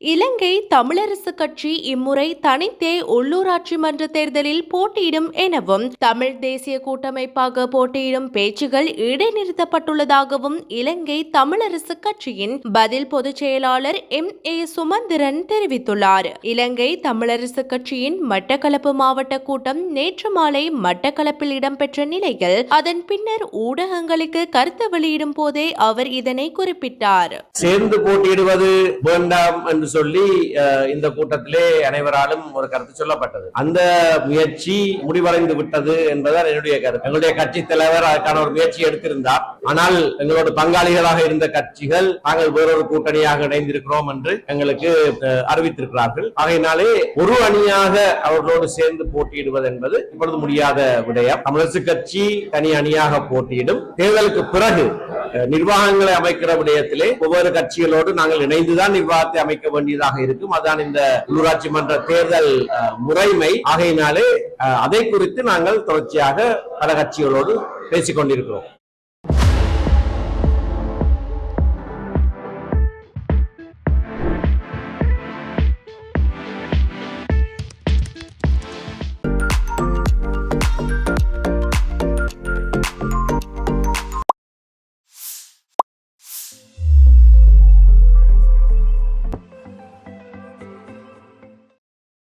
இலங்கை தமிழரசு கட்சி இம்முறை தனித்தே உள்ளூராட்சி மன்ற தேர்தலில் போட்டியிடும் எனவும் தமிழ் தேசிய கூட்டமைப்பாக போட்டியிடும் பேச்சுகள் இடைநிறுத்தப்பட்டுள்ளதாகவும் இலங்கை தமிழரசு கட்சியின் பதில் பொதுச் செயலாளர் எம். ஏ. சுமந்திரன் தெரிவித்துள்ளார். இலங்கை தமிழரசு கட்சியின் மட்டக்களப்பு மாவட்ட கூட்டம் நேற்று மாலை மட்டக்களப்பில் இடம்பெற்ற நிலையில் அதன் பின்னர் ஊடகங்களுக்கு கருத்து வெளியிடும் போதே அவர் இதனை குறிப்பிட்டார். சேர்ந்து போட்டியிடுவது வேண்டாம் என்று சொல்லி அஹ், இந்த கூட்டத்திலே அனைவராலும் ஒரு கருத்து சொல்லப்பட்டது. அந்த முயற்சி முடிவடைந்து விட்டது என்பதுதான் என்னுடைய கருத்து. எங்களுடைய கட்சி தலைவர் அதற்கான ஒரு முயற்சி எடுத்திருந்தார். ஆனால் எங்களோட பங்காளிகளாக இருந்த கட்சிகள் நாங்கள் வேறொரு கூட்டணியாக இணைந்திருக்கிறோம் என்று எங்களுக்கு அஹ், அறிவித்திருக்கிறார்கள். ஆகையினாலே ஒரு அணியாக அவர்களோடு சேர்ந்து போட்டியிடுவது என்பது இப்பொழுது முடியாத விடயம். தமிழரசு கட்சி தனி அணியாக போட்டியிடும். தேர்தலுக்கு பிறகு அஹ், நிர்வாகங்களை அமைக்கிற விடயத்திலே ஒவ்வொரு கட்சிகளோடு நாங்கள் இணைந்துதான் நிர்வாகத்தை அமைக்க வேண்டியதாக இருக்கும். அதான் இந்த உள்ளூராட்சி மன்ற தேர்தல் அஹ், முறைமை. ஆகையினாலே அஹ், அதை குறித்து நாங்கள் தொடர்ச்சியாக பல கட்சிகளோடு பேசிக்கொண்டிருக்கிறோம்.